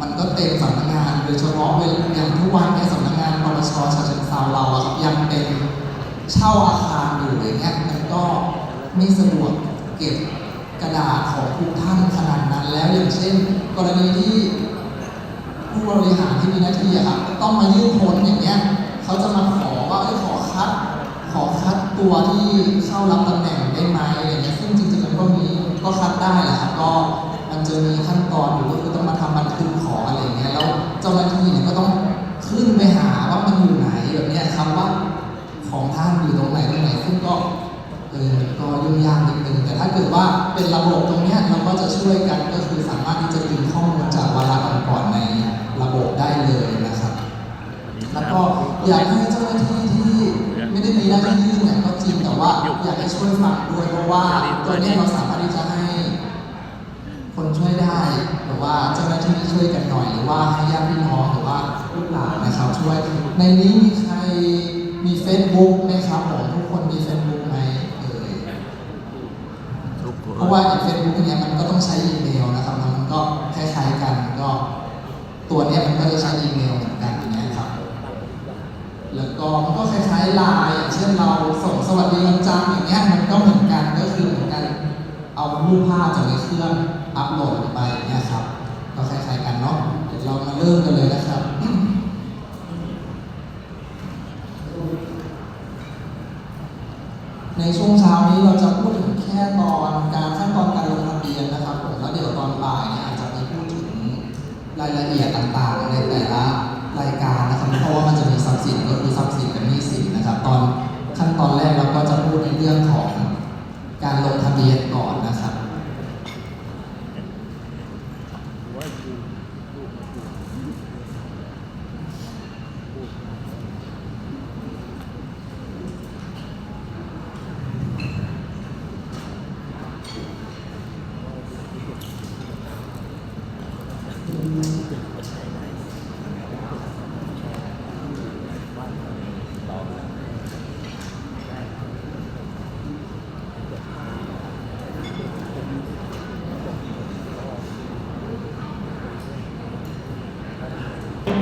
มันก็เต็มสำนักงาน โดยเฉพาะเวลาอย่างทุกวันเนี้สำนักงานปปชฉะเชิงเทราเราอะครับยังเป็นเช่าอาคารอยู่อย่างเงี้ยมันก็ไม่สะดวกเก็บกระดาษของทุกท่านขนาดนั้นแล้วอย่างเช่น กรณีที่ผู้บริหารที่มีหน้าที่อะครับต้องมายื่นพ้นอย่างเงี้ยเขาจะมาขอว่าขอคัด ขอคัดตัวที่เข้ารับตำแหน่งได้ไหมอะไรเงี้ยซึ่งจริงๆมันก็มีก็คัดได้แหละครับก็ มันจะมีขั้นตอนอยู่ก็คือต้องมาทำบันทึกขออะไรเงี้ยแล้วเจ้าหน้าที่เนี่ยก็ต้องขึ้นไปหาว่ามันอยู่ไหนแบบเนี้ยครับว่าของท่านอยู่ตรงไหนตรงไหนซึ่งก็เออก็ยุ่งยากนิดนึงแต่ถ้าเกิดว่าเป็นระบบตรงเนี้ยเราก็จะช่วยกันก็คือสามารถที่จะดึงข้อมูลจากวาระก่อนในระบบได้เลยนะครับ แล้วก็อยากให้เจ้าหน้าที่ที่ไม่ได้มีหน้าที่ยื่นเนี่ยก็จริงแต่ว่าอยากให้ช่วยฟังด้วยเพราะว่าตัวเนี้ยเราสามารถที่จะให้ ช่วยได้หรือว่าเจ้าหน้าที่ช่วยกันหน่อยหรือว่าให้ญาติพี่น้องหรือว่าลูกหลานนะครับช่วย ในนี้มีใครมี Facebook ไหมครับผมทุกคนมี Facebook ไหมเอ่ยเพราะว่าอย่างเฟซบุ๊กเนี่ยมันก็ต้องใช้อีเมลนะครับมันก็คล้ายๆกันก็ตัวเนี้ยมันก็จะใช้อีเมลเหมือนกันอย่างเงี้ยครับแล้วก็มันก็คล้ายๆไลน์อย่างเช่นเราส่งสวัสดีวันจันทร์อย่างเงี้ยมันก็เหมือนกันก็คือเหมือนกันเอารูปภาพจากในเครื่อง ปโหลดไปเงี้ยครับ ก็คล้ายๆกันเนาะ เดี๋ยวเรามาเริ่มกันเลยนะครับในช่วงเช้านี้เราจะพูดถึงแค่ตอนการขั้นตอนการลงทะเบียนนะครับผมแล้วเดี๋ยวตอนบ่ายเนี่ยอาจจะมีพูดถึงรายละเอียดต่างๆ ในแต่ละรายการนะครับเพราะว่ามันจะมีทรัพย์สินก็คือทรัพย์สินกับหนี้สินนะครับตอนขั้นตอนแรกเราก็จะพูดในเรื่องของการลงทะเบียนก่อนนะครับ มีสี่สิ่งแบบที่แบบที่ผ่านระบบการยื่นบัญชีทรัพย์สินและหนี้สินหรือ OES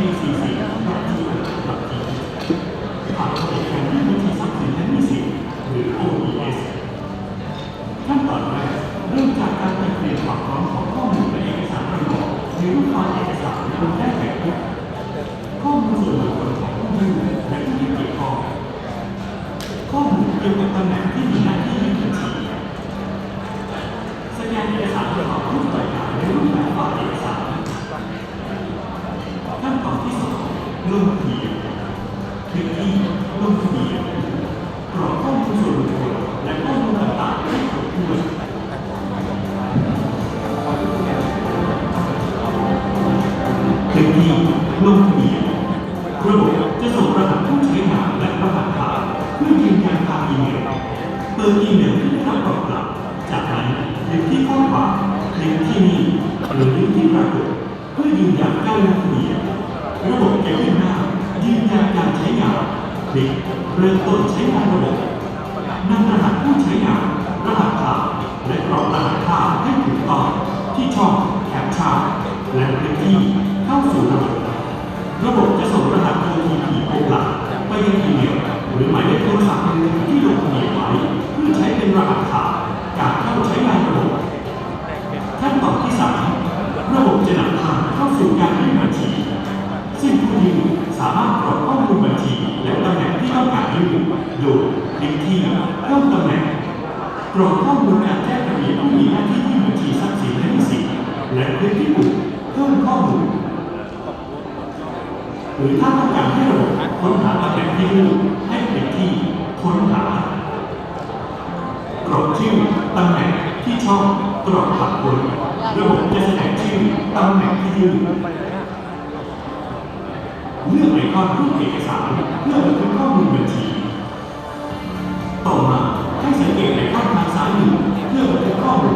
ขั้นตอนแรกเริ่มจากการจัดเตรียมความพร้อมของข้อมูลและเอกสารประกอบในรูปไฟล์เอกสารบนได้แบบทุกข้อมูลส่วนบุคคลของผู้ยื่นและผู้ที่เกี่ยวข้องข้อมูลเกี่ยวกับตำแหน่งที่มีหน้าที่ยื่นบัญชีสแกนเอกสารประกอบรูปแบบในรูปแบบไฟล์เอกสาร ขั้นตอนที่ส องลงทะเบียนคลิกที่ลงทะเบียนกรอกข้อมูลส่วนบุคคลและข้อมูลต่างๆให้ครบถ้วนคลิกที่ลงทะเบียนระบบจะส่งรหัสผู้ใช้งานและรหัสผ่านเพื่อยืนยันทางอีเมลเปิดอีเมลที่ได้รับตอบกลับ จากนั้นคลิกที่ข้อความคลิกที่นี่หรือคลิกที่ปรากฏเพื่อยืนยันการลงทะเบียน ระบบจะขึ้นหน้ายืนยันการใช้งานคลิกเริ่มต้นใช้งานระบบนำรหัสผู้ใช้งานรหัสผ่านและกรอกรหัสผ่านให้ถูกต้องที่ช่องแคปชั่นและคลิกที่เข้าสู่ระบบ ระบบจะส่งรหัส OTP ปรหลักไปยังอีเมลหรือหมายเลขโทรศัพท์มือถือที่ลงทะเบียนไว้เพื่อใช้เป็นรหัสผ่านการเข้าใช้งานระบบขั้นตอนที่สามระบบจะนำทางเข้าสู่การยื่นบัญชีามารถกรอกข้อมูลบัญชี และตำแหน่งที่ต้องการยื่นโดยคลิกที่เพิ่มตำแหน่งกรอกข้อมูลการแจ้งทะเบียนผู้มีหน้าที่ยื่บัญชีทรัพย์สินและหนี้สินและคลิกที่ปุ่มเพิ่มข้อมูลหรือถ้าต้องการให้ระบบค้นหาตำแหน่งที่ยื่นให้คลิกที่ค้นหากรอกชื่อตำแหน่งที่ชองกรอกผักบนระบบจะแสดงชื่อตำแหน่งที่ยื่นเลือก ไอคอนรูปเอกสารเพื่อบันทึกข้อมูลบัญชี ต่อมาให้สังเกตไอคอนทางซ้ายมือเพื่อบันทึกข้อมูล